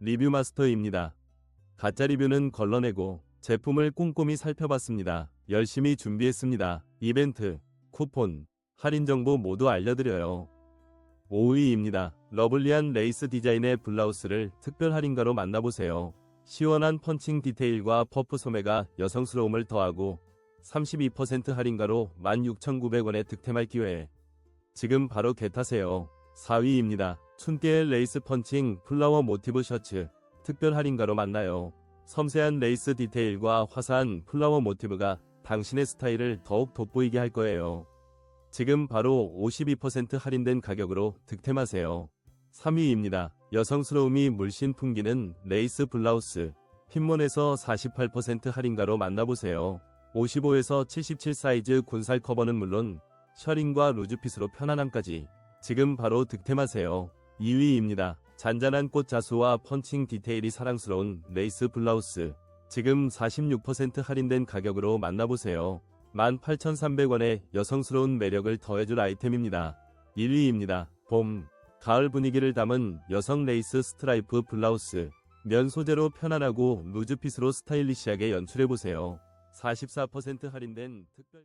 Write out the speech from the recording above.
리뷰 마스터입니다. 가짜 리뷰는 걸러내고 제품을 꼼꼼히 살펴봤습니다. 열심히 준비했습니다. 이벤트, 쿠폰, 할인 정보 모두 알려드려요. 5위입니다. 러블리한 레이스 디자인의 블라우스를 특별 할인가로 만나보세요. 시원한 펀칭 디테일과 퍼프 소매가 여성스러움을 더하고 32% 할인가로 16,900원에 득템할 기회. 지금 바로 겟하세요. 4위입니다. 춘깨의 레이스 펀칭 플라워 모티브 셔츠 특별 할인가로 만나요. 섬세한 레이스 디테일과 화사한 플라워 모티브가 당신의 스타일을 더욱 돋보이게 할 거예요. 지금 바로 52% 할인된 가격으로 득템하세요. 3위입니다. 여성스러움이 물씬 풍기는 레이스 블라우스 핀몬에서 48% 할인가로 만나보세요. 55에서 77 사이즈 군살 커버는 물론 셔링과 루즈핏으로 편안함까지 지금 바로 득템하세요. 2위입니다. 잔잔한 꽃 자수와 펀칭 디테일이 사랑스러운 레이스 블라우스 지금 46% 할인된 가격으로 만나보세요. 18,300원에 여성스러운 매력을 더해줄 아이템입니다. 1위입니다. 봄, 가을 분위기를 담은 여성 레이스 스트라이프 블라우스. 면 소재로 편안하고 루즈핏으로 스타일리시하게 연출해보세요. 44% 할인된 특별